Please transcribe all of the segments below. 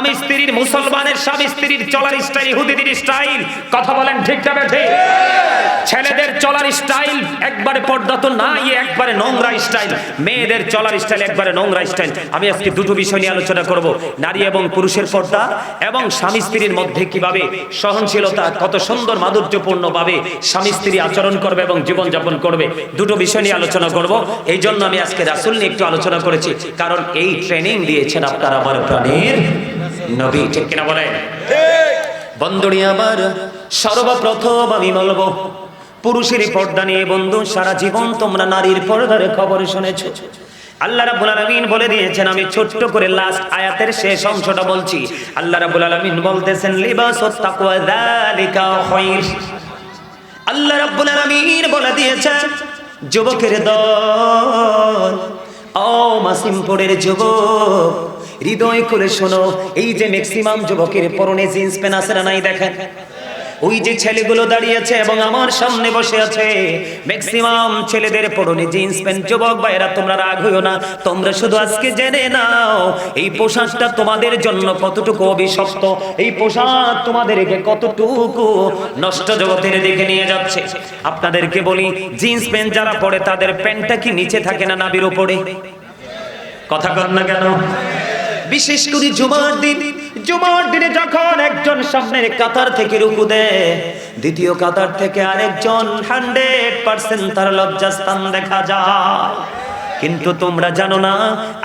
স্বামী স্ত্রীর মুসলমানের স্বামী স্ত্রীর চলার স্টাইল ইহুদিদের স্টাইল। কথা বলেন ঠিক না ছেলেদের চলার স্টাইল একবারে পর্দা তো নাই, একবারে নোংরা স্টাইল। মেয়েদের চলার স্টাইল একবারে নোংরা স্টাইল। আমি আজকে দুটো বিষয় নিয়ে আলোচনা করব, নারী এবং পুরুষের পর্দা এবং স্বামী স্ত্রীর মধ্যে কীভাবে সহনশীলতা, কত সুন্দর মাধুর্যপূর্ণ ভাবে স্বামী স্ত্রী আচরণ করবে এবং জীবন যাপন করবে। দুটো বিষয় নিয়ে আলোচনা করব। এই জন্য আমি আজকে রাসুল নিয়ে একটু আলোচনা করেছি, কারণ এই ট্রেনিং দিয়েছেন আপনার আমার প্রাণীর। নবী ঠিক কিনা বলেন? বন্ধুরি আমার সর্বপ্রথম আমি বলব পুরুষের পর্দা নিয়ে বন্ধু সারা জীবন তোমরা নারীর পর্দার খবর শুনেছো। আল্লাহ রাব্বুল আলামিন বলে দিয়েছেন আমি ছোট্ট করে লাস্ট আয়াতের শেষ অংশটা বলছি। আল্লাহ রাব্বুল আলামিন বলতেছেন লিবাসুত তাকওয়া যালিকা খায়র আল্লাহ রাব্বুল আলামিন বলে দিয়েছেন যুবকের দল ও মাসিমপুরের যুবক হৃদয় করে শোনো, এই যে ম্যাক্সিমাম যুবকের পরনে জিন্স প্যান্ট আছে না নাই দেখেন। ওই যে ছেলেগুলো দাঁড়িয়েছে এবং আমার সামনে বসে আছে। ম্যাক্সিমাম ছেলেদের পরনে জিন্স প্যান্ট যুবক ভাইরা তোমরা রাগ হইও না, তোমরা শুধু আজকে জেনে নাও, এই পোশাকটা তোমাদের জন্য কতটুকু অভিশপ্ত, এই পোশাক তোমাদেরকে কতটুকু নষ্ট জগতের দিকে নিয়ে যাচ্ছে। আপনাদেরকে বলি জিন্স প্যান্ট যারা পরে, তাদের প্যান্টটা কি নিচে থাকে না নাবির উপরে? কথা কর না কেন? বিশেষ করে জুমার দিন। জুমার দিনে যখন একজন সামনের কাতার থেকে রুকু দেয়, দ্বিতীয় কাতার থেকে আরেকজন হান্ড্রেড পার্সেন্ট তার লজ্জাস্থান দেখা যায়। কিন্তু তোমরা জানো না,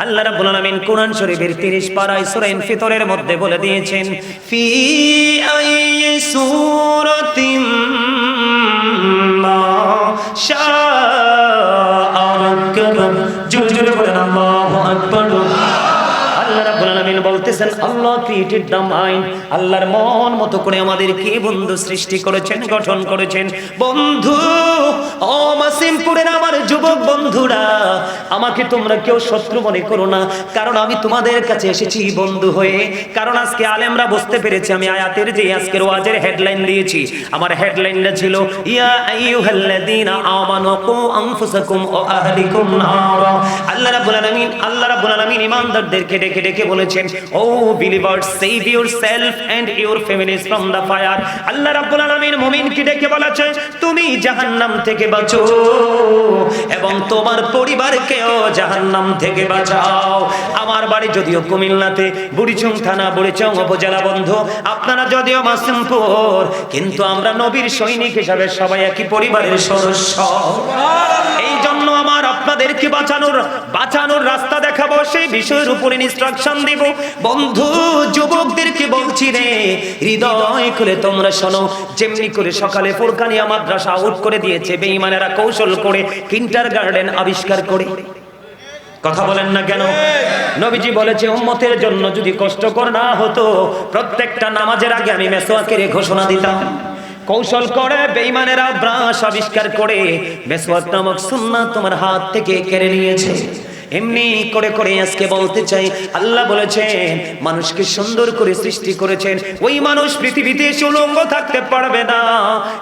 আল্লাহ রাব্বুল আলামিন কোরআন শরীফের 30 পারায় সূরা ইনফিতরের মধ্যে বলে দিয়েছেন, ফি আইয়ি সূরাতিম মা শাআ আল্লাহ ক্রিয়েটেড দ্য মাইন্ড আল্লাহর মন মতো করে আমাদের কে বন্ধু সৃষ্টি করেছেন, গঠন করেছেন। বন্ধু, ও মাসিমপুরের আমার যুবক বন্ধুরা, আমাকে তোমরা কেউ শত্রু মনে করো না, কারণ আমি তোমাদের কাছে এসেছি বন্ধু হয়ে। কারণ আজকে আলেমরা বুঝতে পেরেছি আমি আয়াতের যে আজকের ওয়াজের হেডলাইন দিয়েছি। আমার হেডলাইনটা ছিল, ইয়া আইয়ুহাল্লাযীনা আমানু কু আনফুসাকুম ওয়া আহলিকুম নারা। আল্লাহ রাব্বুল আলামিন, আল্লাহ রাব্বুল আলামিন ঈমানদারদেরকে ডেকে ডেকে বলেছেন, O believers save yourself and your families from the fire Allah রাব্বুল আলামিন মুমিনকে ডেকে বলেছে তুমি জাহান্নাম থেকে বাঁচো এবং তোমার পরিবারকেও জাহান্নাম থেকে বাঁচাও। আমার বাড়ি যদিও কুমিল্লাতে, বুড়িচং থানা, বুড়িচং উপজেলা বন্ধ। আপনারা যদিও মাসিমপুর, কিন্তু আমরা নবীর সৈনিক হিসাবে সবাই একই পরিবারের সদস্য। এই আমার আপনাদেরকে বাঁচানোর বাঁচানোর রাস্তা দেখাবো, সেই বিষয়ের উপর ইনস্ট্রাকশন দিব। বন্ধু, যুবকদেরকে বলছি রে, হৃদয় করে তোমরা শোনো। যেমনি করে সকালে ফুরকানিয়া মাদ্রাসা আউট করে দিয়েছে, বেঈমানেরা কৌশল করে কিন্টার গার্ডেন আবিষ্কার করে। কথা বলেন না কেন? নবীজি বলেছে, উম্মতের জন্য যদি কষ্টকর না হতো, প্রত্যেকটা নামাজের আগে আমি মেসোয়াকের ঘোষণা দিতাম। কৌশল করে বেঈমানেরা ব্রাশ আবিষ্কার করে মেসওয়াক নামক সুন্নাহ তোমার হাত থেকে কেড়ে নিয়েছে। এমনি করে করে আজকে বলতে চাই আল্লাহ বলেছেন মানুষকে সুন্দর করে সৃষ্টি করেছেন। ওই মানুষ পৃথিবীতে এসে উলঙ্গ থাকতে পারবে না।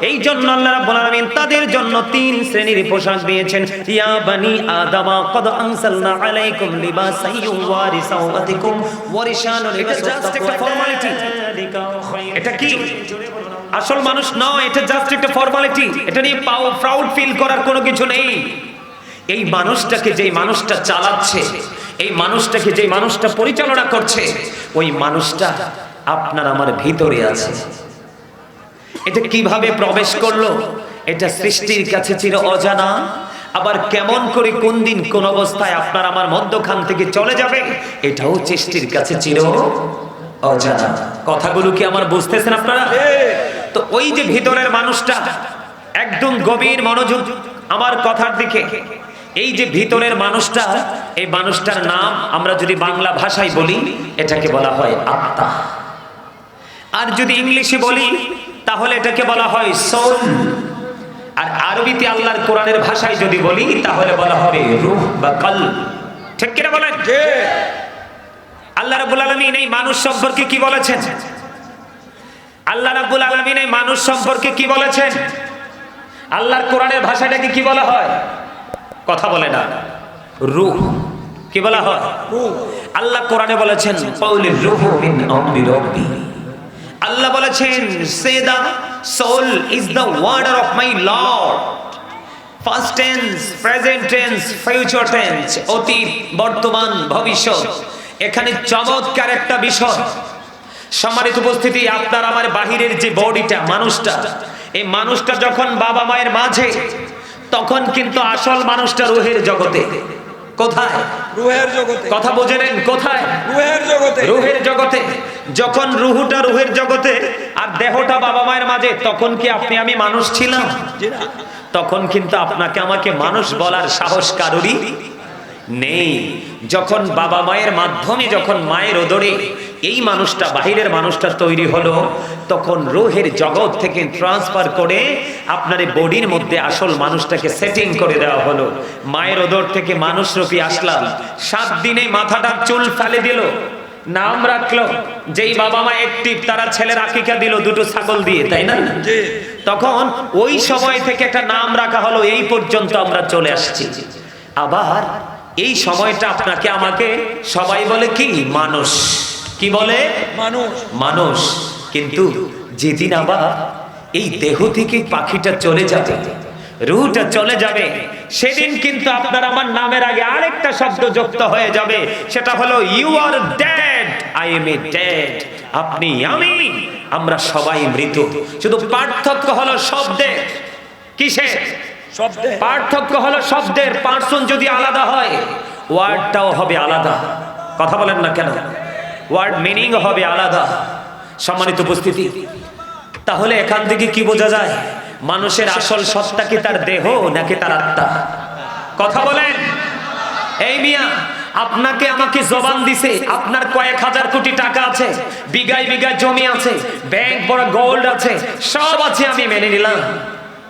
এই জন্য আল্লাহ রাব্বুল আলামিন তাদের জন্য তিন শ্রেণির পোশাক দিয়েছেন। ইয়া বানি আদামা কদ আনসালনা আলাইকুম লিবাসান ইউওয়ারি সাওয়াতিকুম ওয়ারিশানুল এটা জাস্ট একটা ফর্মালিটি এটা কি? আসল মানুষ নয়, এটা জাস্ট একটা ফর্মালিটি এটা নিয়ে পাও প্রাউড ফিল করার কোনো কিছু নেই। এই মানুষটাকে যেই মানুষটা চালাচ্ছে, এই মানুষটাকে যেই মানুষটা পরিচালনা করছে, ওই মানুষটা আপনার আমার ভিতরে আছে। এটা কীভাবে প্রবেশ করল? এটা সৃষ্টির কাছে চির অজানা। আবার কেমন করে কোন দিন কোন অবস্থায় আপনার আমার মধ্যখান থেকে চলে যাবে, এটাও সৃষ্টির কাছে চির অজানা। কথাগুলো কি আমার বুঝতেছেন আপনারা? তো ওই যে ভিতরের মানুষটা একদম গভীর মনোযোগ আমার কথার দিকে। এই যে ভিতরের মানুষটা এই মানুষটার নাম আমরা যদি বাংলা ভাষায় বলি এটাকে বলা হয় আত্মা। আর যদি ইংলিশে বলি তাহলে এটাকে বলা হয় সোল আর আরবিতে আল্লাহর কোরআনের ভাষায় যদি বলি তাহলে বলা হবে রূহ বা কল। ঠিক কিনা বলেন? আল্লাহ রাব্বুল আলামিন এই মানুষ সম্পর্কে কি বলেছেন? আল্লাহ রাব্বুল আলামিন এই মানুষ সম্পর্কে কি বলেছেন? আল্লাহর কোরআনের ভাষাটাকে কি বলা হয়? কথা বলে না। রূহ। কি বলা হয়? আল্লাহ কোরআনে বলেছেন পাউলির রূহু মিন আমরি রাব্বি। আল্লাহ বলেছেন say soul is the order of my lord. First tense present tense future tense অতীত, বর্তমান, ভবিষ্যৎ। এখানে চমৎকার একটা বিষয়। সম্মানিত উপস্থিতি আপনার আমার বাহিরের যে বডিটা মানুষটা এই মানুষটা যখন বাবা মায়ের মাঝে তখন কিন্তু আসল মানুষটা রুহের জগতে। কোথায়? রুহের জগতে। কথা বোঝে নেন কোথায়? রুহের জগতে। রুহের জগতে। যখন রুহুটা রুহের জগতে আর দেহটা বাবা মায়ের মাঝে তখন কি আপনি আমি মানুষ ছিলাম? তখন কিন্তু আপনাকে আমাকে মানুষ বলার সাহস কারোরই নেই। যখন বাবা মায়ের মাধ্যমে যখন মায়ের ওদরে এই মানুষটা বাহিরের মানুষটা তৈরি হলো তখন রোহের জগৎ থেকে ট্রান্সফার করে আপনার বডির মধ্যে আসল মানুষটাকে সেটিং করে দেওয়া হলো। মায়ের ওদর থেকে মানুষ রূপী আসলাম। সাত দিনে মাথাটা চুল ফেলে দিল নাম রাখল। যেই বাবা মা একটিভ তারা ছেলের আকিকা দিল দুটো ছাগল দিয়ে তাই না? তখন ওই সময় থেকে একটা নাম রাখা হলো এই পর্যন্ত আমরা চলে আসছি। আবার এই সময়টা আপনাকে আমাকে সবাই বলে কি? মানুষ। কি বলে? মানুষ। মানুষ। কিন্তু যেদিন আবার এই দেহ থেকে পাখিটা চলে যাবে রুহটা চলে যাবে সেদিন কিন্তু আপনার আমার নামের আগে আরেকটা শব্দ যুক্ত হয়ে যাবে। সেটা হলো you are dead I am a dead আপনি আমি আমরা সবাই মৃত। শুধু পার্থক্য হলো শব্দের কিসে শব্দে পার্থক্য হলো শব্দের পার্সন যদি আলাদা হয়, ওয়ার্ডটাও হবে আলাদা। কথা বলেন না কেন? ওয়ার্ড মিনিং হবে আলাদা। সম্মানিত উপস্থিতি, তাহলে এখান থেকে কি বোঝা যায়? মানুষের আসল সত্তা কি তার দেহ নাকি তার আত্মা? কথা বলেন। এই মিয়া, আপনাকে আমাকে জবান দিছে, আপনার কয়েক হাজার কোটি টাকা আছে, বিঘায় বিঘায় জমি আছে, ব্যাংক বড় গোল্ড আছে, সব আছে আমি মেনে নিলাম।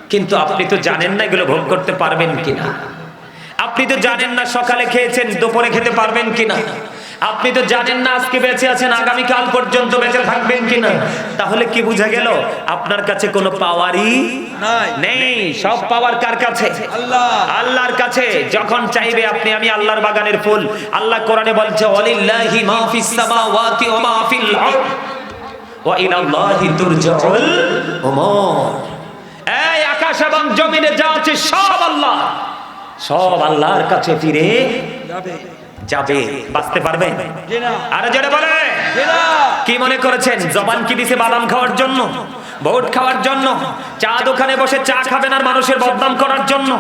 কিন্তু আপনি তো জানেন না এগুলো ভোগ করতে পারবেন কিনা। আপনি তো জানেন না সকালে খেয়েছেন দুপুরে খেতে পারবেন কিনা। আপনি তো জানেন না আজকে বেঁচে আছেন আগামী কাল পর্যন্ত বেঁচে থাকবেন কিনা। তাহলে কি বুঝা গেল? আপনার কাছে কোনো পাওয়ারই নাই। নেই। সব পাওয়ার কার কাছে? আল্লাহ। আল্লাহর কাছে। যখন চাইবে আপনি আমি আল্লাহর বাগানের ফুল। আল্লাহ কোরআনে বলছে ওয়ালিল্লাহি মা ফিস সামাওয়াতি ওয়া মা ফিল আরদ। ওয়া ইলাল্লাহি তুরজাউল উমুর। আকাশ এবং জমিনে যা আছে সব আল্লাহ। সব আল্লাহর কাছে ফিরে যাবে। বাঁচতে পারবে? আরে জোরে বলে। কি মনে করেছেন? জবান কি দিছে বাদাম খাওয়ার জন্য? ভোট খাওয়ার জন্য? চা দোকানে বসে চা খাবেন আর মানুষের বদনাম করার জন্য?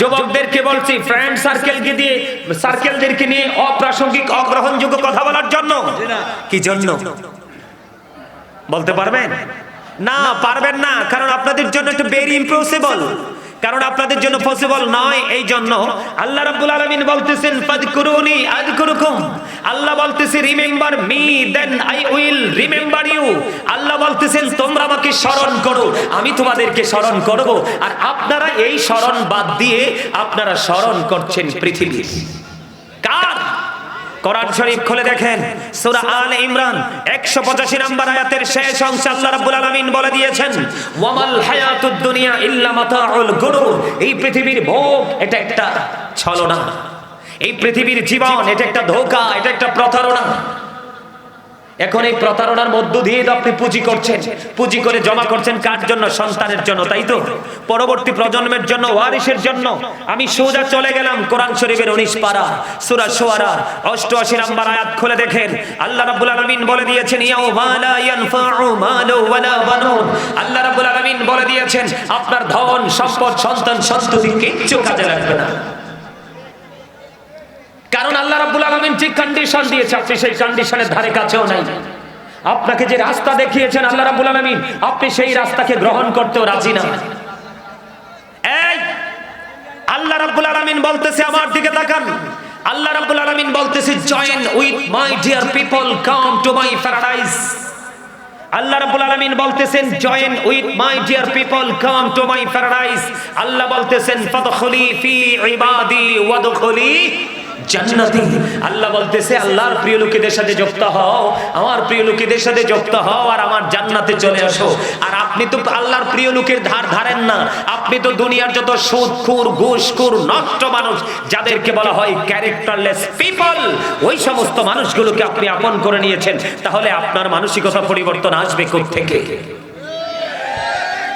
যুবকদেরকে বলছি ফ্রেন্ড সার্কেলকে দিয়ে সার্কেলদেরকে নিয়ে অপ্রাসঙ্গিক, অগ্রহণযোগ্য কথা বলার জন্য। কি জন্য? বলতে পারবেন? না পারবেন না কারণ আপনাদের জন্য একটু ভেরি ইম্পসিবল কারণ আপনাদের জন্য পসিবল নয় এই জন্য আল্লাহ রাব্বুল আলামিন বলতেছেন ফাদকুরুনি আযকুরুকুম আল্লাহ বলতেছে remember me then I will remember you Allah বলতেছেন তোমরা আমাকে স্মরণ করো আমি তোমাদেরকে স্মরণ করব আর আপনারা এই স্মরণ বাদ দিয়ে আপনারা স্মরণ করছেন পৃথিবী কোরআন শরীফ খুলে দেখেন। সূরা আল ইমরান 185 নম্বর আয়াতের শেষ অংশে আল্লাহ রাব্বুল আলামিন বলে দিয়েছেন, ওয়ামাল হায়াতুদ দুনিয়া ইল্লা মাতাউল গুরুর এই পৃথিবীর ভোগ এটা একটা ছলনা। এই পৃথিবীর জীবন এটা একটা ধোঁকা, এটা একটা প্রতারণা। এখন এই প্রতারণার মধ্য দিয়ে আপনি পুঁজি করছেন। পুঁজি করে জমা করছেন কার জন্য? সন্তানের জন্য, তাই তো? পরবর্তী প্রজন্মের জন্য, ওয়ারিসের জন্য। আমি সোজা চলে গেলাম কোরআন শরীফের উনিশ পারা, সুরা সোয়ারা, অষ্টআশি নাম্বার আয়াত খুলে দেখেন। আল্লাহ রাব্বুল আলামিন বলে দিয়েছেন, ইয়াউমা লা ইয়ানফাউ মালু ওয়ালা বানুন। আল্লাহ রাব্বুল আলামিন বলে দিয়েছেন, আপনার ধন, সম্পদ, সন্তান, সন্ততি কিচ্ছু কাজে লাগবে না। কারণ আল্লাহ রাব্বুল আলামিন যে কন্ডিশন দিয়েছে, আপনি সেই কন্ডিশনের ধারে কাছেও নাই। আপনাকে যে রাস্তা দেখিয়েছেন আল্লাহ রাব্বুল আলামিন, আপনি সেই রাস্তাকে গ্রহণ করতেও রাজি না। এই, আল্লাহ রাব্বুল আলামিন বলতেছে আমার দিকে তাকান। আল্লাহ রাব্বুল আলামিন বলতেছে join with my dear people come to my paradise Allah রাব্বুল আলামিন বলতেছেন join with my dear people come to my paradise Allah বলতেছেন ফাদখুলি ফি ইবাদি ওয়াদখুলি জান্নাতি। আল্লাহ বলতেছে, আল্লাহর প্রিয় লোকেদের সাথে যুক্ত হও, আমার প্রিয় লোকেদের সাথে যুক্ত হও আর আমার জান্নাতে চলে আসো। আর আপনি তো আল্লাহর প্রিয় লোকের ধার ধারেন না। আপনি তো দুনিয়ার যত সুদখুর ঘুষখুর নষ্ট মানুষ, যাদেরকে বলা হয় ক্যারেক্টারলেস পিপল, ওই সমস্ত মানুষগুলোকে আপনি আপন করে নিয়েছেন। তাহলে আপনার মানসিকতা পরিবর্তন আসবে থেকে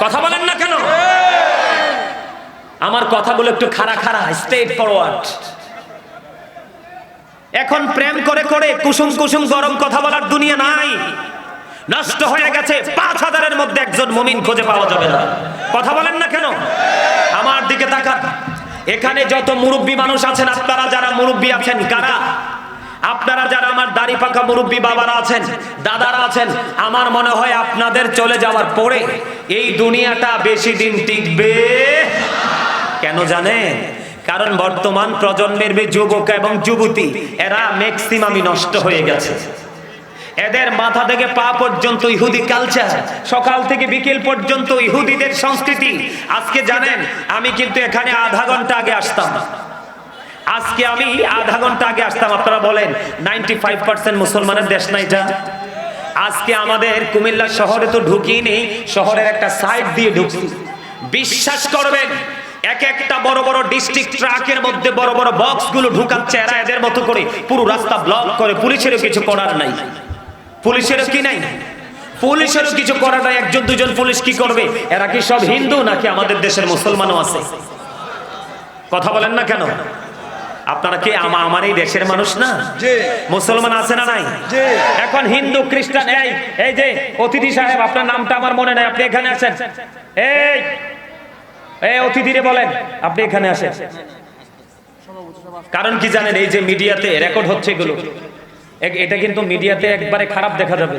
কথা বলেন না কেন? আমার কথাগুলো একটু খাড়া খাড়া স্ট্রেট ফরওয়ার্ড এখন প্রেম করে করে কুসুম কুসুম গরম কথা বলার দুনিয়া নাই। নষ্ট হয়ে গেছে পাঁচ হাজারের মধ্যে একজন মমিন খুঁজে পাওয়া যাবে না। কথা বলেন না কেন? আমার দিকে তাকান। এখানে যত মুরব্বী মানুষ আছেন, আপনারা যারা মুরব্বী আছেন, কারা? আপনারা যারা আমার দাড়ি পাকা মুরব্বী বাবারা আছেন, দাদারা আছেন, আমার মনে হয় আপনাদের চলে যাওয়ার পরে এই দুনিয়াটা বেশি দিন টিকবে। কেন জানেন? কারণ বর্তমান প্রজন্মের যে যুবক এবং যুবতী, এরা ম্যাক্সিমামই নষ্ট হয়ে গেছে। এদের মাথা থেকে পা পর্যন্ত ইহুদি কালচার সকাল থেকে বিকেল পর্যন্ত ইহুদিদের সংস্কৃতি। আজকে জানেন, আমি কিন্তু এখানে আধা ঘণ্টা আগে আসতাম। আজকে আমি আধা ঘণ্টা আগে আসতাম, আপনারা বলেন নাইনটি ফাইভ পার্সেন্ট মুসলমানের দেশ না এটা আজকে আমাদের কুমিল্লা শহরে তো ঢুকিয়ে নেই শহরের একটা সাইড দিয়ে ঢুকছি। বিশ্বাস করবেন এক একটা বড় বড় ডিস্ট্রিক্ট ট্রাকের মধ্যে বড় বড় বক্সগুলো ঢুকাচ্ছে এরা এদের মতো করে। পুরো রাস্তা ব্লক করে। পুলিশেরও কিছু করার নাই। পুলিশেরও কি নাই? পুলিশেরও কিছু করার নাই। একজন দুজন পুলিশ কি করবে? এরা কি সব হিন্দু নাকি আমাদের দেশের মুসলমানও আছে? কথা বলেন না কেন? আপনারা কি আমা- আমার এই দেশের মানুষ না? জি। মুসলমান আছে না নাই? জি। এখন হিন্দু খ্রিস্টান এই এই যে অতিথি সাহেব আপনার নামটা আমার মনে নাই। আপনি এখানে আছেন? এই অতিথিরে বলেন, আপনি এখানে আসেন। কারণ কি জানেন, এই যে মিডিয়াতে রেকর্ড হচ্ছে এগুলো। এটা কিন্তু মিডিয়াতে একবারে খারাপ দেখা যাবে।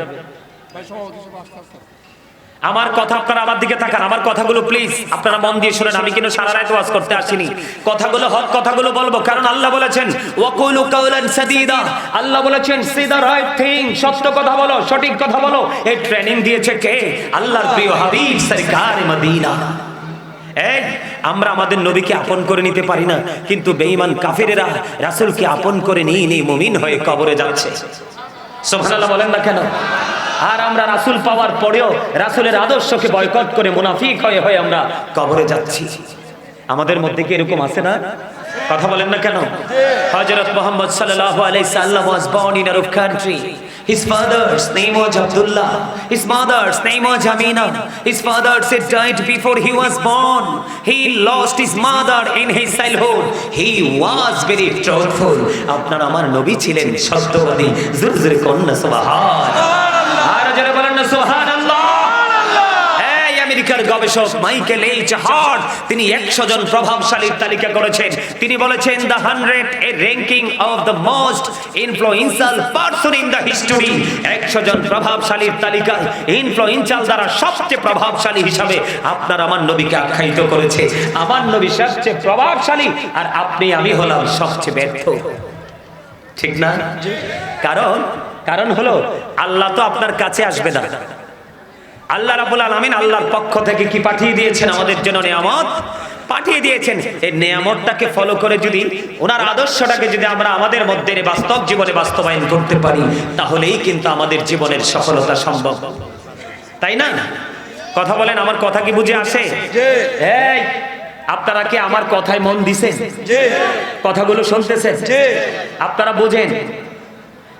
আমার কথা আপনারা আমার দিকে তাকান, আমার কথাগুলো প্লিজ আপনারা মন দিয়ে শুনেন, আমি কিন্তু সারা রাত ওয়াজ করতে আসিনি। কথাগুলো হক, কথাগুলো বলব, কারণ আল্লাহ বলেছেন, ওয়াকুলু কাওলান সাদীদা। আল্লাহ বলেছেন সে দা রাইট থিং সত্য কথা বলো, সঠিক কথা বলো। এই ট্রেনিং দিয়েছে কে? আল্লাহর প্রিয় হাবিব, সরকার মদিনা। এই, আমরা আমাদের নবীকে আপন করে নিতে পারি না, কিন্তু বেঈমান কাফেরেরা রাসূলকে আপন করে নিয়ে নিয়ে মুমিন হয়ে কবরে যাচ্ছে। সুবহানাল্লাহ বলেন না কেন? আর আমরা রাসূল পাওয়ার পরেও রাসূলের আদর্শকে বয়কট করে মুনাফিক হয়ে হয়ে আমরা কবরে যাচ্ছি। আমাদের মধ্যে কি এরকম আছে না? কথা বলেন না কেন? হযরত মুহাম্মদ সাল্লাল্লাহু আলাইহি সাল্লাম was born in Arab country his father's name was Abdullah his mother's name was Amina his father said died before he was born he lost his mother in his childhood he was very truthful আপনার আমার নবী ছিলেন সত্যবাদী জোরে জোরে কন্যা সুবহান আর যারা বলেন না এই আমেরিকার গবেষক মাইকেল এইচ হার্ট তিনি একশো জন প্রভাবশালীর তালিকা করেছেন। তিনি বলেছেন the hundred a ranking of the most influential person in the history একশো জন প্রভাবশালীর তালিকায় ইনফ্লুয়েন্সাল দ্বারা সবচেয়ে প্রভাবশালী হিসাবে আপনার আমার নবীকে আখ্যায়িত করেছে। আমার নবী সবচেয়ে প্রভাবশালী, আর আপনি আমি হলাম সবচেয়ে ব্যর্থ। ঠিক না? কারণ কারণ হলো, আল্লাহ তো আপনার কাছে আসবে না। আল্লাহ রাবুল আলমিন আল্লাহর পক্ষ থেকে কি পাঠিয়ে দিয়েছেন আমাদের জন্য নিয়ামত? পাঠিয়ে দিয়েছেন। এই নিয়ামতটাকে ফলো করে যদি ওনার আদর্শটাকে যদি আমরা আমাদের মধ্যে বাস্তব জীবনে বাস্তবায়ন করতে পারি তাহলেই কিন্তু আমাদের জীবনের সফলতা সম্ভব। তাই না? কথা বলেন আমার কথা কি বুঝে আসে। এই আপনারা কি আমার কথায় মন দিছেন? জি। কথাগুলো শুনতেছেন? জি। আপনারা বোঝেন?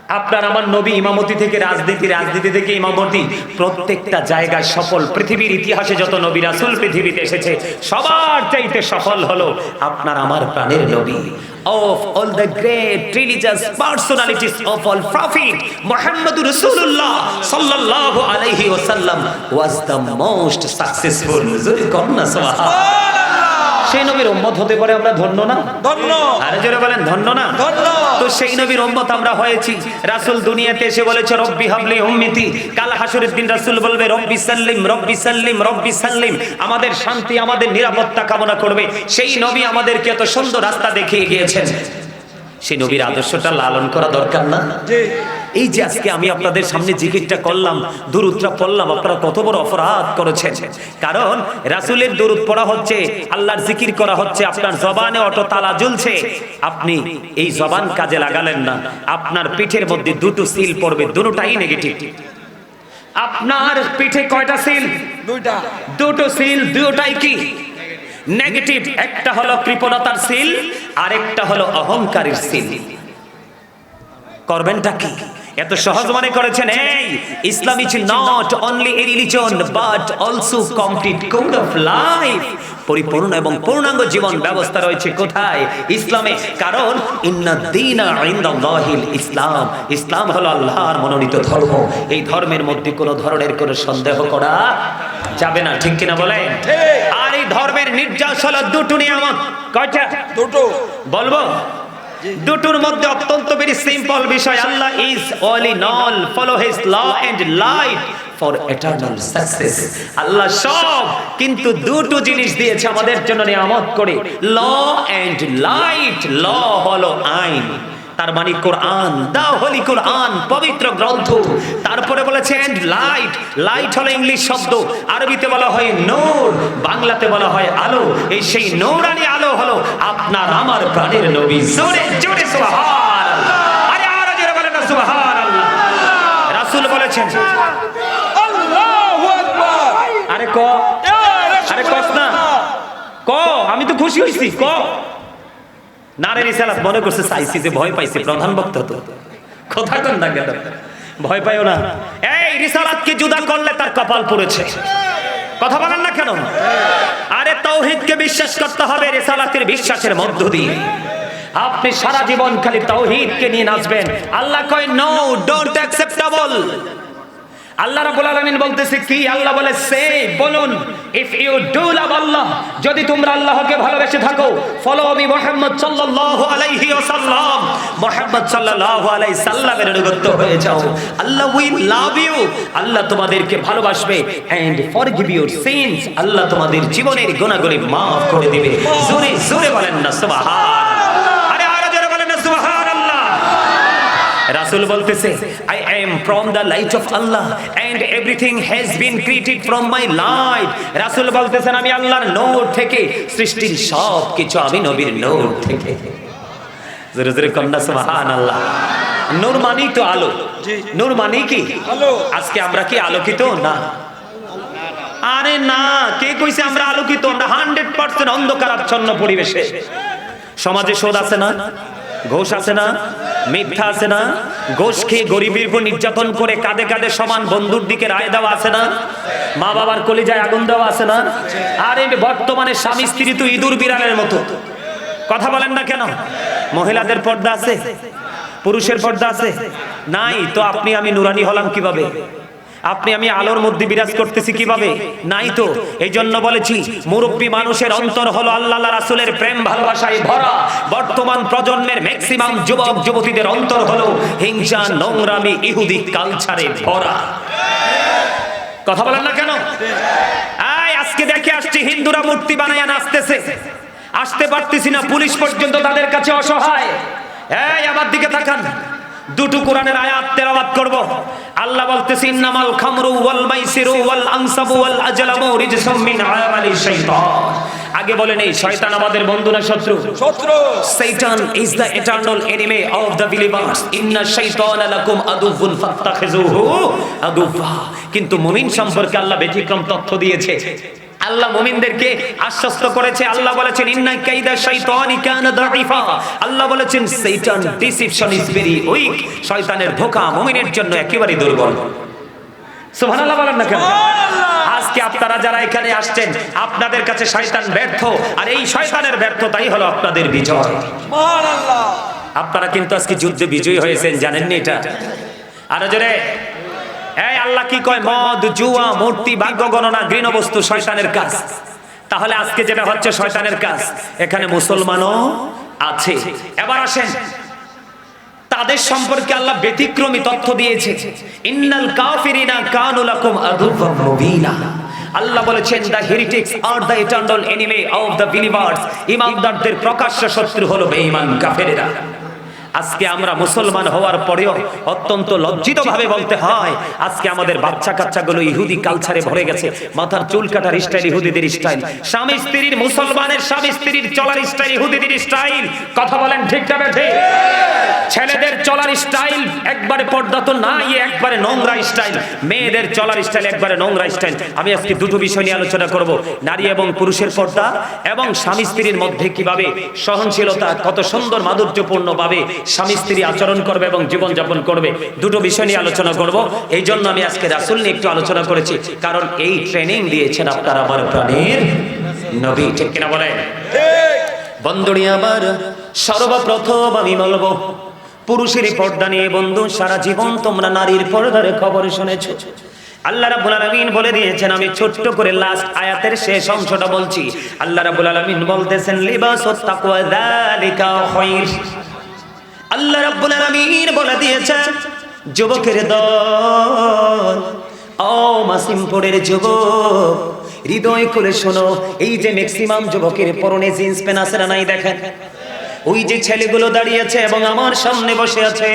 আপনার আমার নবী ইমামতি থেকে রাজনীতি রাজনীতি থেকে ইমামতি প্রত্যেকটা জায়গায় সফল পৃথিবীর ইতিহাসে যত নবী রাসূল পৃথিবীতে এসেছে সবার চাইতে সফল হলো আপনার আমার প্রাণের নবী of all the great religious personalities of all prophet Muhammad Rasulullah sallallahu alayhi wasallam was the most successful সেই নবীর উম্মত হতে পারে আমরা ধন্য না? ধন্য। আরে জোরে বলেন ধন্য না? ধন্য। তো সেই নবীর উম্মত আমরা হয়েছি। রাসূল দুনিয়াতে এসে বলেছে রব্বি হাবলি উম্মতি। কাল হাসুরের দিন রাসূল বলবে রব্বি সাল্লিম রব্বি সাল্লিম রব্বি সাল্লিম। আমাদের শান্তি আমাদের নিরাপত্তা কামনা করবে। সেই নবী আমাদেরকে এত সুন্দর রাস্তা দেখিয়ে গিয়েছেন। সেই নবীর আদর্শটা লালন করা দরকার না? জি। এই যে আজকে আমি আপনাদের সামনে জিকিরটা করলাম দুরুদটা পড়লাম আপনারা কত বড় অপরাধ করেছেন। কারণ রাসূলের দুরুদ পড়া হচ্ছে আল্লাহর জিকির করা হচ্ছে আপনার জবানে অটো তালা জ্বলছে। আপনি এই জবান কাজে লাগালেন না। আপনার পিঠের মধ্যে দুটো সিল পড়বে দুটোটাই নেগেটিভ আপনার পিঠে কয়টা সিল? দুইটা। দুটো সিল দুটোটাই কি? নেগেটিভ একটা হলো কৃপণতার সিল আরেকটা হলো অহংকারের সিল। করবেনটা কি? এত সহজ মনে করেছেন এই Islam is not only a religion but also complete code of life পরিপূর্ণ এবং পূর্ণাঙ্গ জীবন ব্যবস্থা রয়েছে কোথায়? ইসলামে। কারণ ইন্না দীনা ইনদাল্লাহিল ইসলাম। ইসলাম হলো আল্লাহর মনোনীত ধর্ম। এই ধর্মের মধ্যে কোনো ধরনের কোনো সন্দেহ করা যাবে না ঠিক কিনা বলেন? আর এই ধর্মের নির্যাস হলো দুটো নিয়ামত। কয়টা? দুটো। বলব? দুটোর মধ্যে অত্যন্ত বেরি সিম্পল বিষয়, Allah is all in all follow his law and light for eternal success Allah সব, কিন্তু দুটো জিনিস দিয়েছে আমাদের জন্য নিয়ামত করে ল এন্ড লাইট ল হলো আইন। তার মানে কোরআন দা হোলি কোরআন পবিত্র গ্রন্থ। তারপরে বলেছেন লাইট লাইট হলো ইংলিশ শব্দ। আরবিতে বলা হয় নূর বাংলাতে বলা হয় আলো। এই সেই নূরানি আলো হলো আপনার আমার প্রাণের নবী। জোরে জোরে সুবহানাল্লাহ। আরে আরও জোরে বলেন না সুবহানাল্লাহ। রাসূল বলেছেন আল্লাহু আকবার। আরে ক আরে কস না। ক আমি তো খুশি হইছি ক। নারে রিসালাত মনে করছে চাইছি যে ভয় পাইছে, প্রধান বক্তা তো। কথা কন না ভয় পাইও না। এই রিসালাতকে জুদা করলে তার কপাল পড়েছে। কথা বলেন না কেন? আরে তৌহিদকে বিশ্বাস করতে হবে, রিসালাতের বিশ্বাসের মধ্য দিয়ে। আপনি সারা জীবন খালি তৌহিদকে নিয়ে নাচবেন। আল্লাহ কয় নো ডোন্ট অ্যাকসেপ্টেবল আল্লাহ রাব্বুল আলামিন বলতেছে কি? আল্লাহ বলে, সে বলুন if you do love Allah যদি তোমরা আল্লাহকে ভালোবেসে থাকো ফলো মি মুহাম্মদ সাল্লাল্লাহু আলাইহি ওয়াসাল্লাম। মুহাম্মদ সাল্লাল্লাহু আলাইহি সাল্লামের অনুগত হয়ে যাও। আল্লাহ উইল লাভ ইউ আল্লাহ তোমাদেরকে ভালোবাসবে and forgive your sins Allah তোমাদের জীবনের গুনাহগুলি maaf করে দিবে। জোরে জোরে বলেন না, সুবহান আরে আরও জোরে বলেন না সুবহানাল্লাহ রাসূল বলতেছে I am from the light of Allah and everything has been created from my light রাসূল বলতেছেন আমি আল্লাহর নূর থেকে সৃষ্টির সব কিছু আমি নবীর নূর থেকে। জোরে জোরে কন্যা সুবহানাল্লাহ। নূর মানি তো আলো। নূর মানি কি? আলো। আজকে আমরা কি আলোকিত না? আরে না কে কইছে আমরা আলোকিত আমরা হান্ড্রেড পার্সেন্ট অন্ধকারাচ্ছন্ন পরিবেশে। সমাজে শোধ আছে না? ঘোষ আছে না? মিথ্যা আছে না? ঘোষ খেয়ে গরিবের উপর নির্যাতন করে কাঁধে কাঁধে সমান বন্ধুর দিকে রায় দেওয়া আছে না? মা বাবার কলিজায় আগুন দেওয়া আছে না? আর এই বর্তমানে স্বামী স্ত্রী তো ইঁদুর বিড়ালের মতো। কথা বলেন না কেন? মহিলাদের পর্দা আছে, পুরুষের পর্দা আছে। নাই, তো আপনি আমি নুরানি হলাম কীভাবে? আপনি আমি আলোর মধ্যে বিরাজ করতেছি কীভাবে? নাই তো। এই জন্য বলেছি, মুরব্বী মানুষের অন্তর হলো আল্লাহ রাসূলের প্রেম, ভালোবাসায় ভরা। বর্তমান প্রজন্মের ম্যাক্সিমাম যুবক, যুবতীদের অন্তর হলো হিংসা, নোংরামি, ইহুদি কালচারে ভরা। কথা বলেন না কেন? আজকে দেখে আসছি হিন্দুরা মূর্তি বানায়া নাচতেছে আসতে পারতেছি না, পুলিশ পর্যন্ত তাদের কাছে অসহায়। এই, আমার দিকে তাকান। দুটো কোরআনের আয়াত তেলাওয়াত করব। আল্লাহ বলতেছে ইন্নামাল খামরু ওয়াল মাইসিরু ওয়াল আনসাবু ওয়াল আজলামু রিজসুম মিন আমালি শাইতান। আগে বলেন এই শয়তান আমাদের বন্ধু না শত্রু? শত্রু। Satan is the eternal enemy of the believers. Inna shaytana lakum aduwwun fattakhizuhu aduwwa. কিন্তু মুমিন সম্পর্কে আল্লাহ ব্যতিক্রম তথ্য দিয়েছে। আল্লাহ মুমিনদেরকে আশ্বস্ত করেছে। আল্লাহ বলেছেন ইন্না কাইদা শাইতানি কানা দাঈফা। আল্লাহ বলেছেন শয়তান ডিসিপশন ইজ ভেরি উইক। শয়তানের ধোঁকা মুমিনের জন্য একেবারে দুর্বল। সুবহানাল্লাহ বলেন না কেন? আজকে আপনারা যারা এখানে আসছেন আপনাদের কাছে শয়তান ব্যর্থ আর এই শয়তানের ব্যর্থতাই হলো আপনাদের বিজয়। আপনারা কিন্তু আজকে যুদ্ধে বিজয়ী হয়েছেন জানেননি এটা? আরও জোরে। এই আল্লাহ কি কয়? মদ, জুয়া, মূর্তি, ভাগ্য গণনা গৃহ বস্তু শয়তানের কাজ। তাহলে আজকে যেটা হচ্ছে শয়তানের কাজ, এখানে মুসলমানও আছে। এবার আসেন, তাদের সম্পর্কে আল্লাহ ব্যতিক্রমী তথ্য দিয়েছে। ইন্নাল কাফিরিনা কানু লাকুম আদুওয়াম মুবিনা। আল্লাহ বলেছেন দা হেরিটেক্স আর the eternal enemy of the believers ইমানদারদের প্রকাশ্য শত্রু হলো বেঈমান কাফেরেরা। আজকে আমরা মুসলমান হওয়ার পরেও অত্যন্ত লজ্জিত ভাবে বলতে হয়, আজকে আমাদের বাচ্চা কাচ্চাগুলো ইহুদি কালচারে ভরে গেছে, মাথার চুল কাটার স্টাইল ইহুদিদের স্টাইল স্বামী স্ত্রীর মুসলমানের স্বামী স্ত্রীর চলার স্টাইল ইহুদিদের স্টাইল কথা বলেন ঠিক না ছেলেদের চলার স্টাইল একবারে পর্দা তো নাই, একবারে নোংরা স্টাইল মেয়েদের চলার স্টাইল একবারে নোংরা স্টাইল আমি আজকে দুটো বিষয় নিয়ে আলোচনা করব, নারী এবং পুরুষের পর্দা এবং স্বামী স্ত্রীর মধ্যে কীভাবে সহনশীলতা, কত সুন্দর মাধুর্যপূর্ণ ভাবে স্বামী স্ত্রী আচরণ করবে এবং জীবন যাপন করবে। দুটো বিষয় নিয়ে আলোচনা করব। এই জন্য আমি আজকে রাসুল নিয়ে একটু আলোচনা করেছি। কারণ এই ট্রেনিং দিয়েছেন আপনার আমার প্রাণীর নবী। ঠিক কিনা বলেন? বন্ধুরি আবার সর্বপ্রথম আমি বলব, পুরুষের পর্দা নিয়ে বন্ধু, সারা জীবন তোমরা নারীর পর্দার খবর শুনেছো। আল্লাহ রাব্বুল আলামিন বলে দিয়েছেন, আমি ছোট্ট করে লাস্ট আয়াতের শেষ অংশটা বলছি। আল্লাহ রাব্বুল আলামিন বলতেছেন, লিবাসুত তাকওয়া যালিকা খায়র আল্লাহ রাব্বুল আলামিন বলে দিয়েছেন, যুবকের দল, ও মাসিমপুরের যুবক, হৃদয় করে শোনো, এই যে ম্যাক্সিমাম যুবকের পরনে জিন্স প্যান্ট আছে না নাই দেখেন? ওই যে ছেলেগুলো দাঁড়িয়েছে এবং আমার সামনে বসে আছে।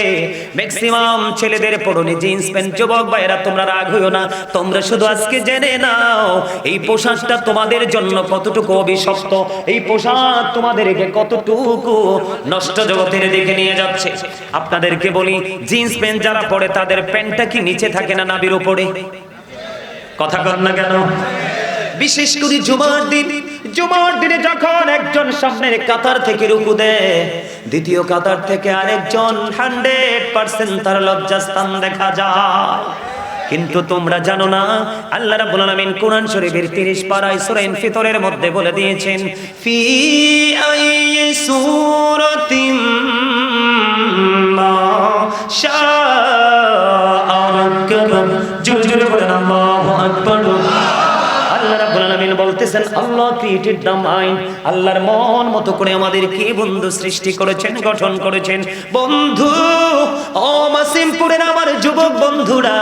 ম্যাক্সিমাম ছেলেদের পরনে জিন্স প্যান্ট যুবক ভাইয়েরা, তোমরা রাগ হইও না। তোমরা শুধু আজকে জেনে নাও, এই পোশাকটা তোমাদের জন্য কতটুকু অভিশপ্ত? এই পোশাক তোমাদেরকে কতটুকু নষ্ট জগতের দিকে নিয়ে যাচ্ছে? আপনাদেরকে বলি জিন্স প্যান্ট যারা পরে, তাদের প্যান্টটা কি নিচে থাকে না নাবির উপরে? কথা কর না কেন? বিশেষ করে জুমার দিন জুমার দিনে যখন একজন সামনের কাতার থেকে রুকু দেয়, দ্বিতীয় কাতার থেকে আরেকজন হান্ড্রেড পার্সেন্ট তার লজ্জাস্থান দেখা যায়। কিন্তু তোমরা জানো না, আল্লাহ রাব্বুল আলামিন কোরআন শরীফের 30 পারায় সূরা ইনফিতরের মধ্যে বলে দিয়েছেন, ফি আইয়ি সূরাতিন মা শাআ রাক্কাবা জোরে জোরে আল্লাহু আকবার। আল্লাহ রাব্বুল আলামিন বলতেছেন, আল্লাহ ক্রিয়েটেড দ্য মাইন্ড আল্লাহর মন মতো করে আমাদের কি বন্ধু সৃষ্টি করেছেন, গঠন করেছেন? বন্ধু, ও মাসিমপুরের আমার যুবক বন্ধুরা,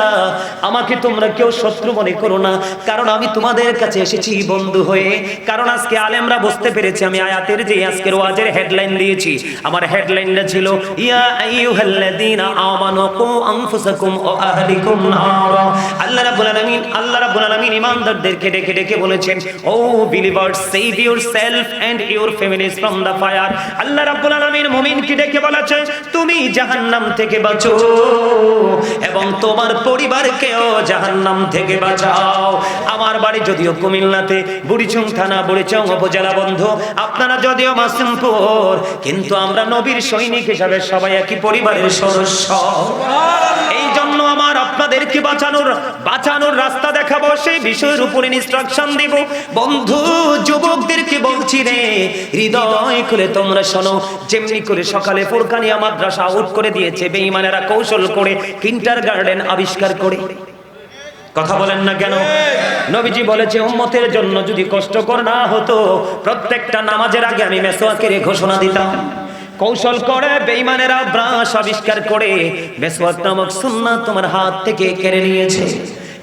আমাকে তোমরা কেউ শত্রু মনে করো না, কারণ আমি তোমাদের কাছে এসেছি বন্ধু হয়ে। কারণ আজকে আলেমরা বুঝতে পেরেছি, আমি আয়াতের যে আজকের ওয়াজের হেডলাইন দিয়েছি, আমার হেডলাইনটা ছিল, ইয়া আইয়ুহাল্লাযীনা আমানু কু আনফুসাকুম ওয়া আহলিকুম নারা। আল্লাহ রাব্বুল আলামিন, আল্লাহ রাব্বুল আলামিন ঈমানদারদেরকে ডেকে ডেকে বলেছেন ও আল্লাহ রাব্বুল আলামিন মুমিনকে ডেকে বলেছে তুমি জাহান্নাম থেকে বাঁচো এবং তোমার পরিবারকেও জাহান্নাম থেকে বাঁচাও। আমার বাড়ি যদিও কুমিল্লাতে বুড়িচং থানা বুড়িচং উপজেলা বন্ধু। আপনারা যদিও মাসিমপুর কিন্তু আমরা নবীর সৈনিক হিসাবে সবাই একই পরিবারের সদস্য। এই জন্য আমার আপনাদেরকে বাঁচানোর বাঁচানোর রাস্তা দেখাবো সেই বিষয়ের উপর ইনস্ট্রাকশন দিব। বন্ধু, যুবকদেরকে বলছি রে, হৃদয় খুলে তোমরা শোনো। যেমনি করে সকালে ফুরকানিয়া মাদ্রাসা আউট করে দিয়েছে, বেঈমানেরা কৌশল করে কিন্টার গার্ডেন আবিষ্কার করে। কথা বলেন না কেন? নবীজি বলেছে, উম্মতের জন্য যদি কষ্টকর না হতো, প্রত্যেকটা নামাজের আগে আমি মেসোয়াকের ঘোষণা দিতাম। কৌশল করে, বেঈমানেরা ব্রাশ আবিষ্কার করে মেসোয়াক নামক সুন্নাহ তোমার হাত থেকে কেড়ে নিয়েছে।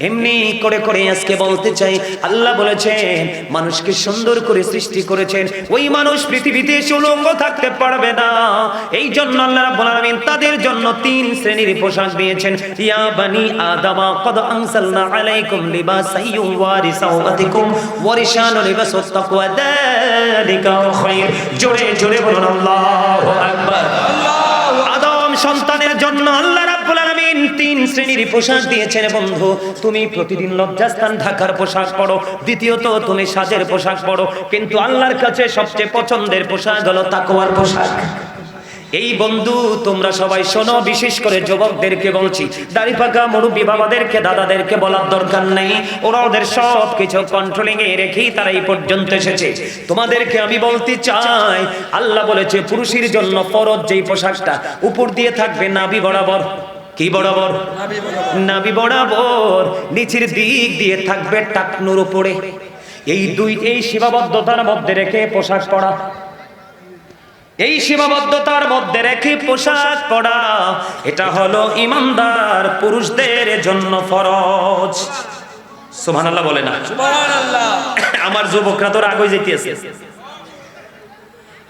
এমনি করে করে আজকে বলতে চাই, আল্লাহ বলেছেন, মানুষকে সুন্দর করে সৃষ্টি করেছেন। ওই মানুষ পৃথিবীতে সুলঙ্গ থাকতে পারবে না। এই জন্য আল্লাহ আলামিন তাদের জন্য তিন শ্রেণির পোশাক দিয়েছেন। ইয়া বানি আদামা, কদ আনসালনা আলাইকুম লিবাসান ইউওয়ারি সাওআতিকুম ওয়ারিশানু লিবাসুত তাকওয়া যালিকা খায়র জোরে জোরে বলুন, আল্লাহু আকবার। আল্লাহু আদম সন্তানের জন্য আল্লাহ তিন শ্রেণির পোশাক দিয়েছেন বন্ধু। তুমি প্রতিদিন লজ্জাস্থান ঢাকার পোশাক পরো। দ্বিতীয়ত, তুমি সাজের পোশাক পরো। কিন্তু আল্লাহর কাছে সবচেয়ে পছন্দের পোশাক হলো তাকওয়ার পোশাক। এই বন্ধু, তোমরা সবাই শোনো, বিশেষ করে যুবকদেরকে বলছি। দাড়ি পাকা মুরব্বী বাবাদেরকে, দাদাদেরকে বলার দরকার নেই। ওরা ওদের সব কিছু কন্ট্রোলিং এ রেখেই তারা এই পর্যন্ত এসেছে। তোমাদেরকে আমি বলতে চাই, আল্লাহ বলেছে পুরুষের জন্য ফরজ যেই পোশাকটা, উপর দিয়ে থাকবে নাভি বরাবর। কি বরাবর? নাভি বরাবর নিচের দিক দিয়ে থাকবে টাকনুর উপরে। এই দুই এই সীমাবদ্ধতার মধ্যে রেখে পোশাক পরা। এই সীমাবদ্ধতার মধ্যে রেখে পোশাক পরা এটা হলো ইমানদার পুরুষদের জন্য ফরজ। সুবহানাল্লাহ বলে না? সুবহানাল্লাহ। আমার যুবকরা তো আগে যেতেছে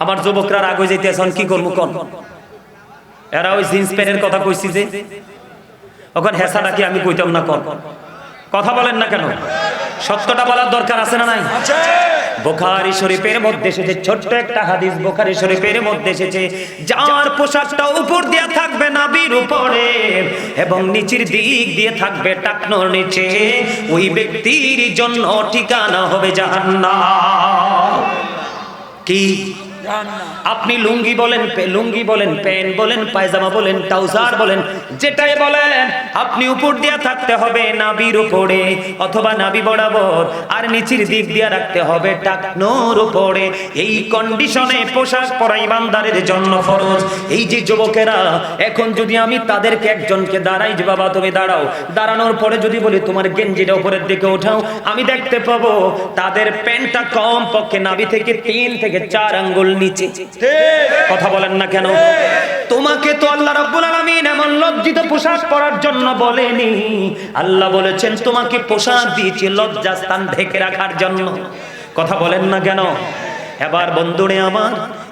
আমার যুবকরা আগে যেতেছে এখন কি করব কন? এরা ওই জিন্স প্যান্টের কথা কইছি যে, ওখানে হেসাটা কি আমি কইতাম না কর কথা বলেন না কেন? সত্যটা বলার দরকার আছে না নাই? বোখারি শরীফের মধ্যে এসেছে, ছোট্ট একটা হাদিস বোখারি শরীফের মধ্যে এসেছে, যার পোশাকটা উপর দিয়ে থাকবে নাবির উপরে এবং নিচের দিক দিয়ে থাকবে টাকনোর নিচে। ওই ব্যক্তির জন্য ঠিকানা হবে জাহান্নাম। কি? আপনি লুঙ্গি বলেন লুঙ্গি বলেন, প্যান্ট বলেন, পায়জামা বলেন, ট্রাউজার বলেন, যেটাই বলেন, আপনি উপর দিয়ে থাকতে হবে নাবির উপরে অথবা নাবি বরাবর, আর নিচের দিক দিয়ে রাখতে হবে টাকনোর উপরে। এই কন্ডিশনে পোশাক পরা ইমানদারের জন্য ফরজ। এই যে যুবকেরা, এখন যদি আমি তাদেরকে একজনকে দাঁড়াই যে, বাবা, তুমি দাঁড়াও। দাঁড়ানোর পরে যদি বলি, তোমার গেঞ্জিটা উপরের দিকে ওঠাও আমি দেখতে পাবো, তাদের প্যান্টটা কম পক্ষে নাবি থেকে তিন থেকে চার আঙ্গুল নিচে। কথা বলেন না কেন? তোমাকে তো আল্লাহ রাব্বুল আলামিন এমন লজ্জিত পোশাক পরার জন্য বলেনি। আল্লাহ বলেছেন তোমাকে পোশাক দিয়েছি লজ্জাস্থান ঢেকে রাখার জন্য। কথা বলেন না কেন? এবার বন্ধুরে আমার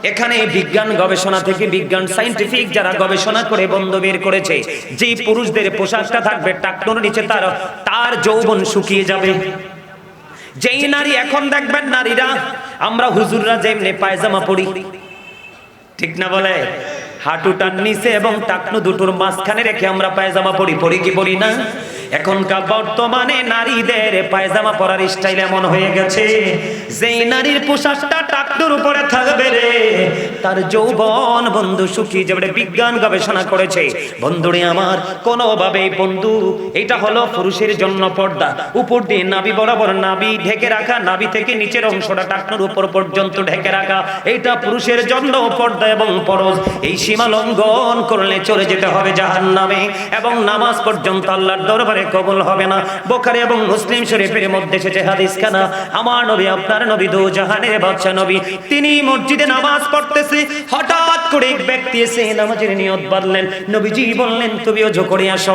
এখানে বিজ্ঞান গবেষণা থেকে বিজ্ঞান সাইন্টিফিক যারা গবেষণা করে বন্ধু বের করেছে যে পুরুষদের পোশাকটা থাকবে টাকনোর নিচে তার তার যৌবন শুকিয়ে যাবে। যেই নারী এখন দেখবেন নারীরা আমরা হুজুররা যেমনি পায়জামা পড়ি ঠিক না বলে? হাঁটুটার নিচে এবং টাকনু দুটোর মাঝখানে রেখে আমরা পায়জামা পড়ি পড়ি কি পড়ি না? এখনকার বর্তমানে নারীদের পায়জামা পরার স্টাইল এমন হয়ে গেছে, যেই নারীর পোশাকটা টাকনুর উপরে থাকবে রে। তার যৌবন বন্ধু শুকিয়ে যাবে বিজ্ঞান গবেষণা করেছে। বন্ধুরে আমার কোনোভাবে বন্ধু, এটা হলো পুরুষের জন্য পর্দা। উপর দিয়ে নাবি বরাবর নাবি ঢেকে রাখা নাবি থেকে নিচের অংশটা টাকনুর উপর পর্যন্ত ঢেকে রাখা, এটা পুরুষের জন্য পর্দা এবং পরজ এই সীমা লঙ্ঘন করলে চলে যেতে হবে জাহান নামে এবং নামাজ পর্যন্ত আল্লাহর দরবারে কবুল হবে না। বোখারি এবং মুসলিম শরীফের মধ্যে এসেছে হাদিস খানা। আমার নবী, আপনার নবী দু জাহানের বাদশা নবী। তিনি মসজিদে নামাজ পড়তেছে, হঠাৎ করে এক ব্যক্তি এসে নামাজের নিয়ত বাঁধলেন। নবীজি বললেন তুমিও অজু করে আসো।